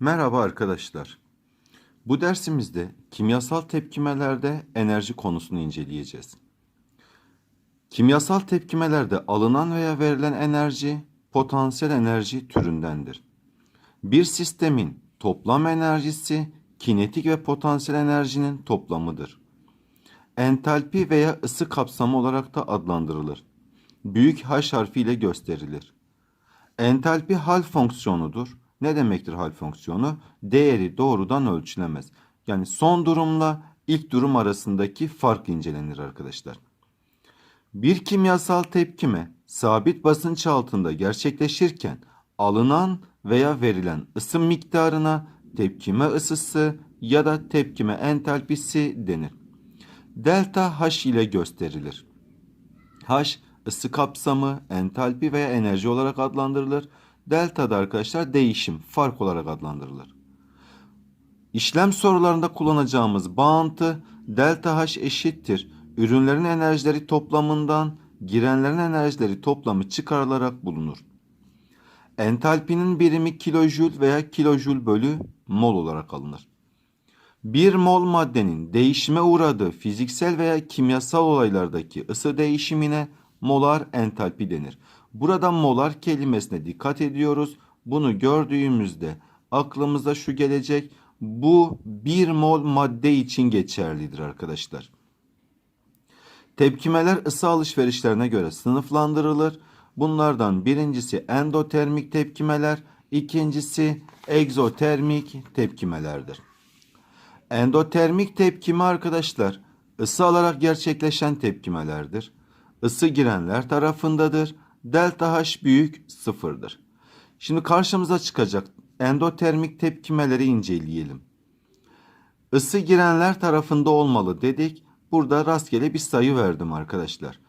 Merhaba arkadaşlar. Bu dersimizde kimyasal tepkimelerde enerji konusunu inceleyeceğiz. Kimyasal tepkimelerde alınan veya verilen enerji potansiyel enerji türündendir. Bir sistemin toplam enerjisi kinetik ve potansiyel enerjinin toplamıdır. Entalpi veya ısı kapsamı olarak da adlandırılır. Büyük H harfiyle gösterilir. Entalpi hal fonksiyonudur. Ne demektir hal fonksiyonu? Değeri doğrudan ölçülemez. Yani son durumla ilk durum arasındaki fark incelenir arkadaşlar. Bir kimyasal tepkime sabit basınç altında gerçekleşirken alınan veya verilen ısı miktarına tepkime ısısı ya da tepkime entalpisi denir. Delta H ile gösterilir. H ısı kapsamı, entalpi veya enerji olarak adlandırılır. Delta da arkadaşlar değişim, fark olarak adlandırılır. İşlem sorularında kullanacağımız bağıntı delta H eşittir. Ürünlerin enerjileri toplamından girenlerin enerjileri toplamı çıkarılarak bulunur. Entalpinin birimi kilojül veya kilojül bölü mol olarak alınır. Bir mol maddenin değişime uğradığı fiziksel veya kimyasal olaylardaki ısı değişimine molar entalpi denir. Burada molar kelimesine dikkat ediyoruz. Bunu gördüğümüzde aklımıza şu gelecek. Bu bir mol madde için geçerlidir arkadaşlar. Tepkimeler ısı alışverişlerine göre sınıflandırılır. Bunlardan birincisi endotermik tepkimeler, ikincisi egzotermik tepkimelerdir. Endotermik tepkime arkadaşlar ısı alarak gerçekleşen tepkimelerdir. Isı girenler tarafındadır. Delta H büyük sıfırdır. Şimdi karşımıza çıkacak endotermik tepkimeleri inceleyelim. Isı girenler tarafında olmalı dedik. Burada rastgele bir sayı verdim arkadaşlar.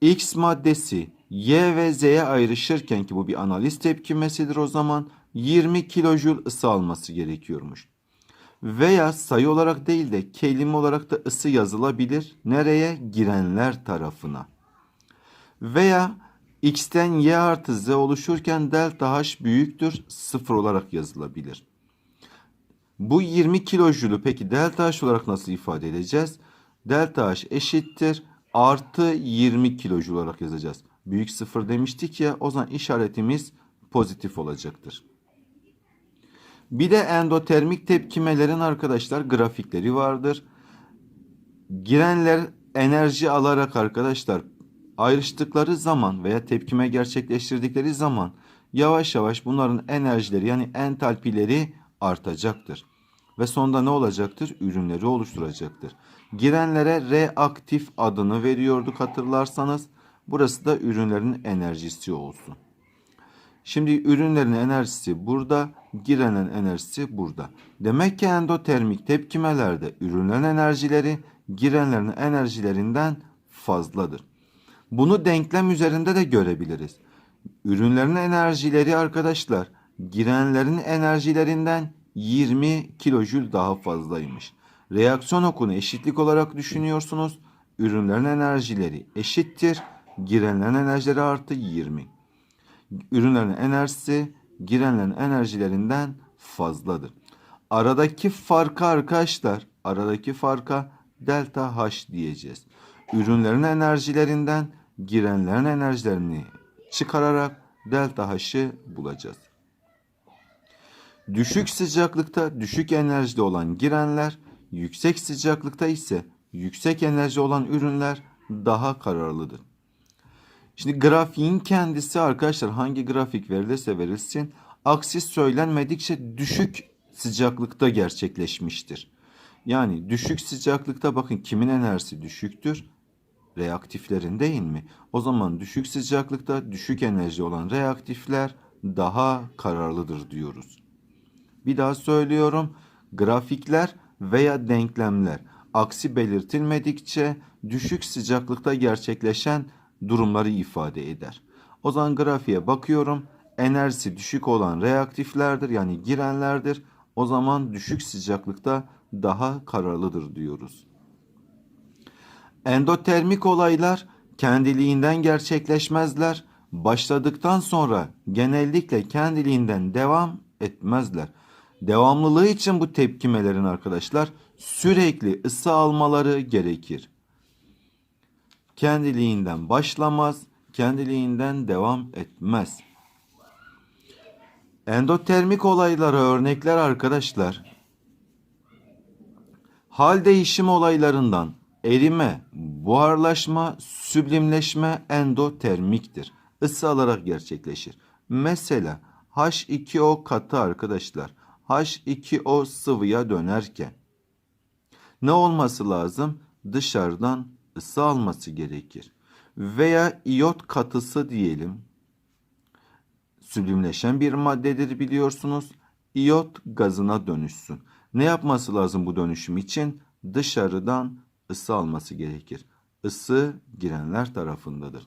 X maddesi Y ve Z'ye ayrışırken ki bu bir analiz tepkimesidir o zaman 20 kilojül ısı alması gerekiyormuş. Veya sayı olarak değil de kelime olarak da ısı yazılabilir. Nereye? Girenler tarafına. Veya x'ten y artı z oluşurken delta h büyüktür 0 olarak yazılabilir. Bu 20 kilojülü peki delta h olarak nasıl ifade edeceğiz? Delta h eşittir artı 20 kilojül olarak yazacağız. Büyük sıfır demiştik ya o zaman işaretimiz pozitif olacaktır. Bir de endotermik tepkimelerin arkadaşlar grafikleri vardır. Girenler enerji alarak arkadaşlar ayrıştıkları zaman veya tepkime gerçekleştirdikleri zaman yavaş yavaş bunların enerjileri yani entalpileri artacaktır. Ve sonunda ne olacaktır? Ürünleri oluşturacaktır. Girenlere reaktif adını veriyorduk hatırlarsanız. Burası da ürünlerin enerjisi olsun. Şimdi ürünlerin enerjisi burada, girenlerin enerjisi burada. Demek ki endotermik tepkimelerde ürünlerin enerjileri girenlerin enerjilerinden fazladır. Bunu denklem üzerinde de görebiliriz. Ürünlerin enerjileri arkadaşlar girenlerin enerjilerinden 20 kilojül daha fazlaymış. Reaksiyon okunu eşitlik olarak düşünüyorsunuz. Ürünlerin enerjileri eşittir. Girenlerin enerjileri artı 20. Ürünlerin enerjisi girenlerin enerjilerinden fazladır. Aradaki farka arkadaşlar, aradaki farka delta H diyeceğiz. Ürünlerin enerjilerinden girenlerin enerjilerini çıkararak delta H'ı bulacağız. Düşük sıcaklıkta düşük enerjide olan girenler, yüksek sıcaklıkta ise yüksek enerji olan ürünler daha kararlıdır. Şimdi grafiğin kendisi arkadaşlar hangi grafik verilirse verilsin aksis söylenmedikçe düşük sıcaklıkta gerçekleşmiştir. Yani düşük sıcaklıkta bakın kimin enerjisi düşüktür? Reaktiflerin değil mi? O zaman düşük sıcaklıkta düşük enerji olan reaktifler daha kararlıdır diyoruz. Bir daha söylüyorum. Grafikler veya denklemler aksi belirtilmedikçe düşük sıcaklıkta gerçekleşen durumları ifade eder. O zaman grafiğe bakıyorum. Enerjisi düşük olan reaktiflerdir yani girenlerdir. O zaman düşük sıcaklıkta daha kararlıdır diyoruz. Endotermik olaylar kendiliğinden gerçekleşmezler. Başladıktan sonra genellikle kendiliğinden devam etmezler. Devamlılığı için bu tepkimelerin arkadaşlar sürekli ısı almaları gerekir. Kendiliğinden başlamaz, kendiliğinden devam etmez. Endotermik olaylara örnekler arkadaşlar. Hal değişim olaylarından erime, buharlaşma, süblimleşme endotermiktir. Isı alarak gerçekleşir. Mesela H2O katı arkadaşlar. H2O sıvıya dönerken ne olması lazım? Dışarıdan ısı alması gerekir. Veya iyot katısı diyelim. Süblimleşen bir maddedir biliyorsunuz. İyot gazına dönüşsün. Ne yapması lazım bu dönüşüm için? Dışarıdan ısı alması gerekir. Isı girenler tarafındadır.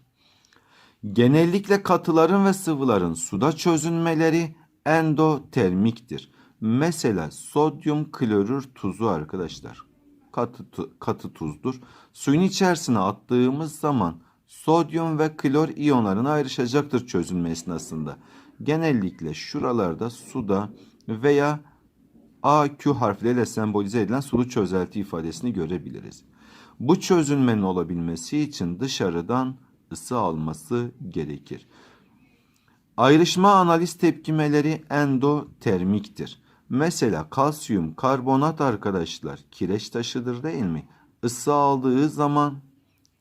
Genellikle katıların ve sıvıların suda çözünmeleri endotermiktir. Mesela sodyum klorür tuzu arkadaşlar. Katı, tu- katı tuzdur. Suyun içerisine attığımız zaman sodyum ve klor iyonlarına ayrışacaktır çözünme esnasında. Genellikle şuralarda suda veya AQ harfleriyle sembolize edilen sulu çözelti ifadesini görebiliriz. Bu çözünmenin olabilmesi için dışarıdan ısı alması gerekir. Ayrışma analiz tepkimeleri endotermiktir. Mesela kalsiyum karbonat arkadaşlar kireç taşıdır değil mi? Isı aldığı zaman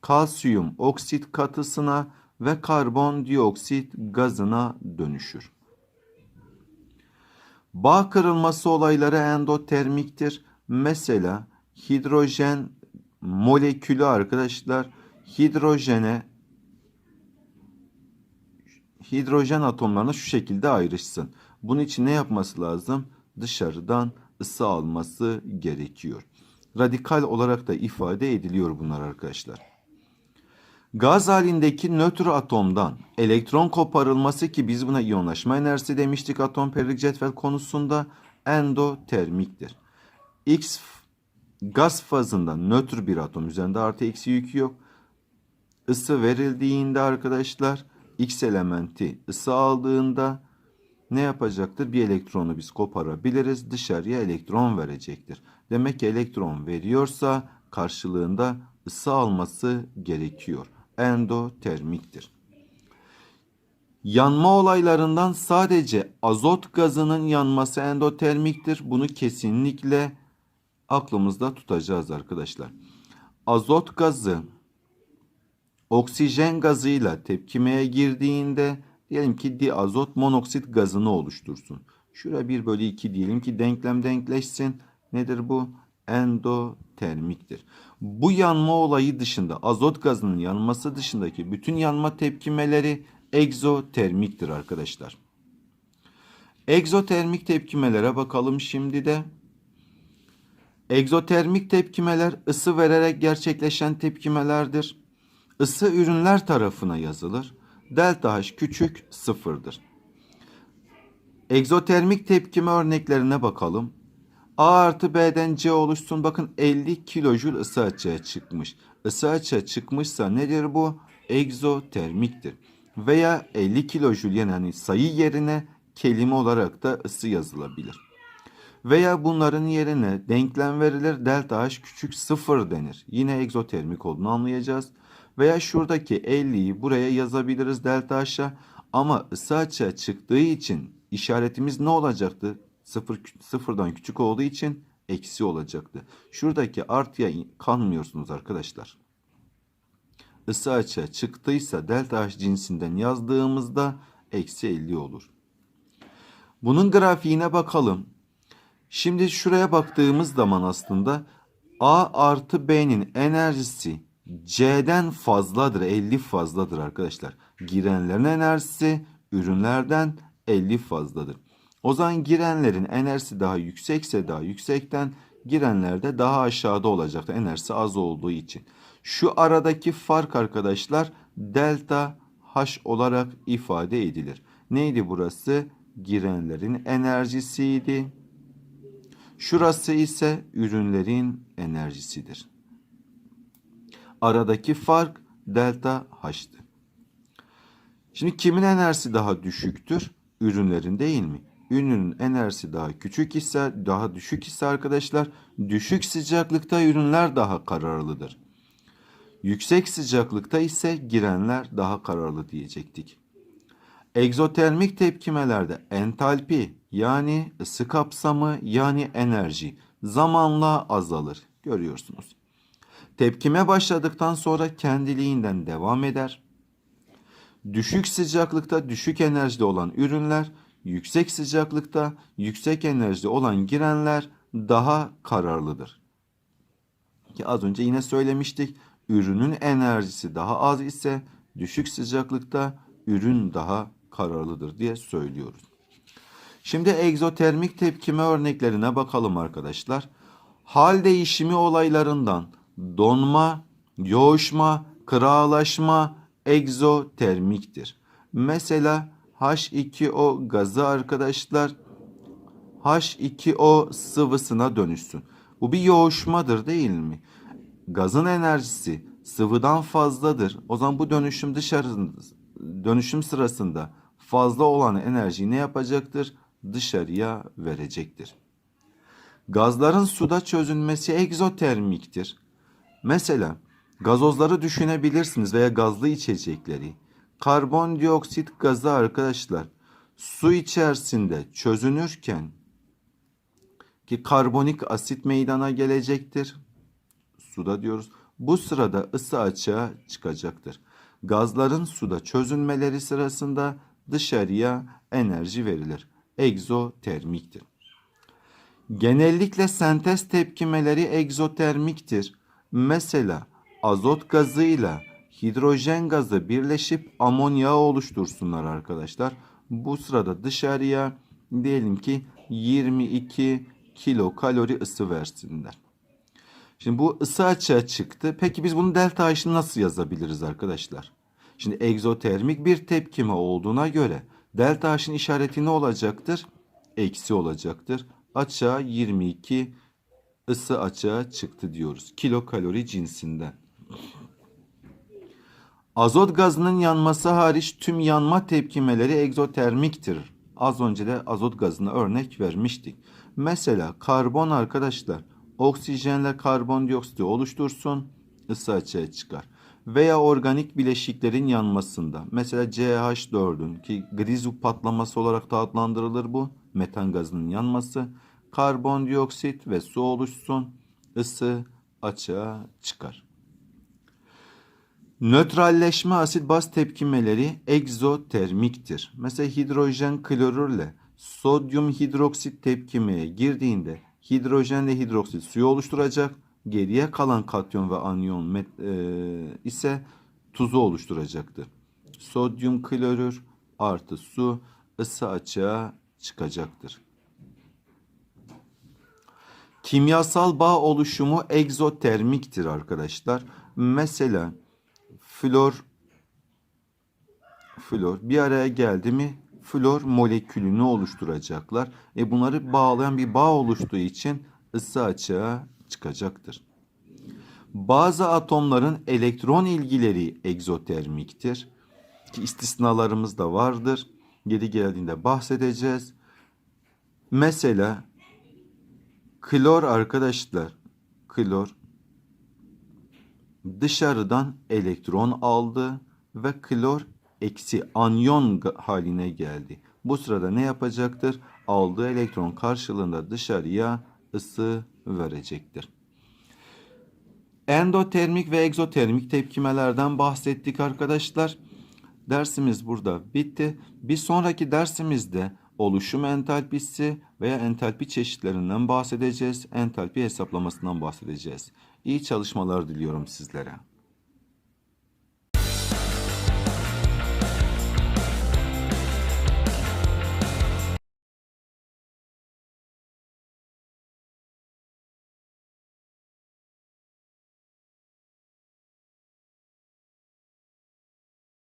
kalsiyum oksit katısına ve karbondioksit gazına dönüşür. Bağ kırılması olayları endotermiktir. Mesela hidrojen molekülü arkadaşlar hidrojene hidrojen atomlarına şu şekilde ayrışsın. Bunun için ne yapması lazım? Dışarıdan ısı alması gerekiyor. Radikal olarak da ifade ediliyor bunlar arkadaşlar. Gaz halindeki nötr atomdan elektron koparılması ki biz buna iyonlaşma enerjisi demiştik atom periyodik cetvel konusunda endotermiktir. X gaz fazında nötr bir atom üzerinde artı eksi yükü yok. Isı verildiğinde arkadaşlar X elementi ısı aldığında ne yapacaktır? Bir elektronu biz koparabiliriz. Dışarıya elektron verecektir. Demek ki elektron veriyorsa karşılığında ısı alması gerekiyor. Endotermiktir. Yanma olaylarından sadece azot gazının yanması endotermiktir. Bunu kesinlikle aklımızda tutacağız arkadaşlar. Azot gazı oksijen gazıyla tepkimeye girdiğinde diyelim ki diazot monoksit gazını oluştursun. Şuraya 1 bölü 2 diyelim ki denklem denkleşsin. Nedir bu? Endotermiktir. Bu yanma olayı dışında azot gazının yanması dışındaki bütün yanma tepkimeleri egzotermiktir arkadaşlar. Egzotermik tepkimelere bakalım şimdi de. Egzotermik tepkimeler ısı vererek gerçekleşen tepkimelerdir. Isı ürünler tarafına yazılır. Delta H küçük sıfırdır. Egzotermik tepkime örneklerine bakalım. A artı B'den C oluşsun. Bakın 50 kilojül ısı açığa çıkmış. Isı açığa çıkmışsa nedir bu? Egzotermiktir. Veya 50 kilojül yani sayı yerine kelime olarak da ısı yazılabilir. Veya bunların yerine denklem verilir. Delta H küçük sıfır denir. Yine egzotermik olduğunu anlayacağız. Veya şuradaki 50'yi buraya yazabiliriz delta H'a. Ama ısı açığa çıktığı için işaretimiz ne olacaktı? Sıfır, sıfırdan küçük olduğu için eksi olacaktı. Şuradaki artıya kanmıyorsunuz arkadaşlar. Isı açığa çıktıysa delta H cinsinden yazdığımızda eksi 50 olur. Bunun grafiğine bakalım. Şimdi şuraya baktığımız zaman aslında A artı B'nin enerjisi C'den fazladır. 50 fazladır arkadaşlar. Girenlerin enerjisi ürünlerden 50 fazladır. O zaman girenlerin enerjisi daha yüksekse daha yüksekten girenlerde daha aşağıda olacaktır. Enerjisi az olduğu için. Şu aradaki fark arkadaşlar delta H olarak ifade edilir. Neydi burası? Girenlerin enerjisiydi. Şurası ise ürünlerin enerjisidir. Aradaki fark delta H'tı. Şimdi kimin enerjisi daha düşüktür? Ürünlerin değil mi? ürünün enerjisi daha küçük ise, daha düşük ise arkadaşlar, düşük sıcaklıkta ürünler daha kararlıdır. Yüksek sıcaklıkta ise girenler daha kararlı diyecektik. Egzotermik tepkimelerde entalpi yani ısı kapsamı yani enerji zamanla azalır. Görüyorsunuz. Tepkime başladıktan sonra kendiliğinden devam eder. Düşük sıcaklıkta düşük enerjide olan ürünler, yüksek sıcaklıkta yüksek enerjide olan girenler daha kararlıdır. Ki az önce yine söylemiştik. Ürünün enerjisi daha az ise düşük sıcaklıkta ürün daha kararlıdır diye söylüyoruz. Şimdi egzotermik tepkime örneklerine bakalım arkadaşlar. Hal değişimi olaylarından donma, yoğuşma, kırağlaşma egzotermiktir. Mesela H2O gazı arkadaşlar H2O sıvısına dönüşsün. Bu bir yoğuşmadır değil mi? Gazın enerjisi sıvıdan fazladır. O zaman bu dönüşüm dışarı dönüşüm sırasında fazla olan enerjiyi ne yapacaktır? Dışarıya verecektir. Gazların suda çözünmesi egzotermiktir. Mesela gazozları düşünebilirsiniz veya gazlı içecekleri. Karbondioksit gazı arkadaşlar su içerisinde çözünürken ki karbonik asit meydana gelecektir. Suda diyoruz. Bu sırada ısı açığa çıkacaktır. Gazların suda çözünmeleri sırasında dışarıya enerji verilir. Egzotermiktir. Genellikle sentez tepkimeleri egzotermiktir. Mesela azot gazıyla hidrojen gazı birleşip amonyağı oluştursunlar arkadaşlar. Bu sırada dışarıya diyelim ki 22 kilo kalori ısı versinler. Şimdi bu ısı açığa çıktı. Peki biz bunu delta H'ını nasıl yazabiliriz arkadaşlar? Şimdi egzotermik bir tepkime olduğuna göre delta H'ın işareti ne olacaktır? Eksi olacaktır. Açığa 22 ısı açığa çıktı diyoruz. Kilokalori cinsinden. Azot gazının yanması hariç tüm yanma tepkimeleri egzotermiktir. Az önce de azot gazına örnek vermiştik. Mesela karbon arkadaşlar oksijenle karbondioksiti oluştursun ısı açığa çıkar. Veya organik bileşiklerin yanmasında mesela CH4'ün ki grizu patlaması olarak da adlandırılır bu metan gazının yanması karbondioksit ve su oluşsun ısı açığa çıkar. Nötralleşme asit baz tepkimeleri egzotermiktir. Mesela hidrojen klorürle sodyum hidroksit tepkimeye girdiğinde hidrojenle hidroksit suyu oluşturacak. Geriye kalan katyon ve anyon met, e, ise tuzu oluşturacaktır. Sodyum klorür artı su ısı açığa çıkacaktır. Kimyasal bağ oluşumu egzotermiktir arkadaşlar. Mesela flor flor bir araya geldi mi flor molekülünü oluşturacaklar. E bunları bağlayan bir bağ oluştuğu için ısı açığa çıkacaktır. Bazı atomların elektron ilgileri egzotermiktir. Ki istisnalarımız da vardır. Geri geldiğinde bahsedeceğiz. Mesela klor arkadaşlar, klor dışarıdan elektron aldı ve klor eksi anyon haline geldi. Bu sırada ne yapacaktır? Aldığı elektron karşılığında dışarıya ısı verecektir. Endotermik ve egzotermik tepkimelerden bahsettik arkadaşlar. Dersimiz burada bitti. Bir sonraki dersimizde oluşum entalpisi veya entalpi çeşitlerinden bahsedeceğiz. Entalpi hesaplamasından bahsedeceğiz. İyi çalışmalar diliyorum sizlere.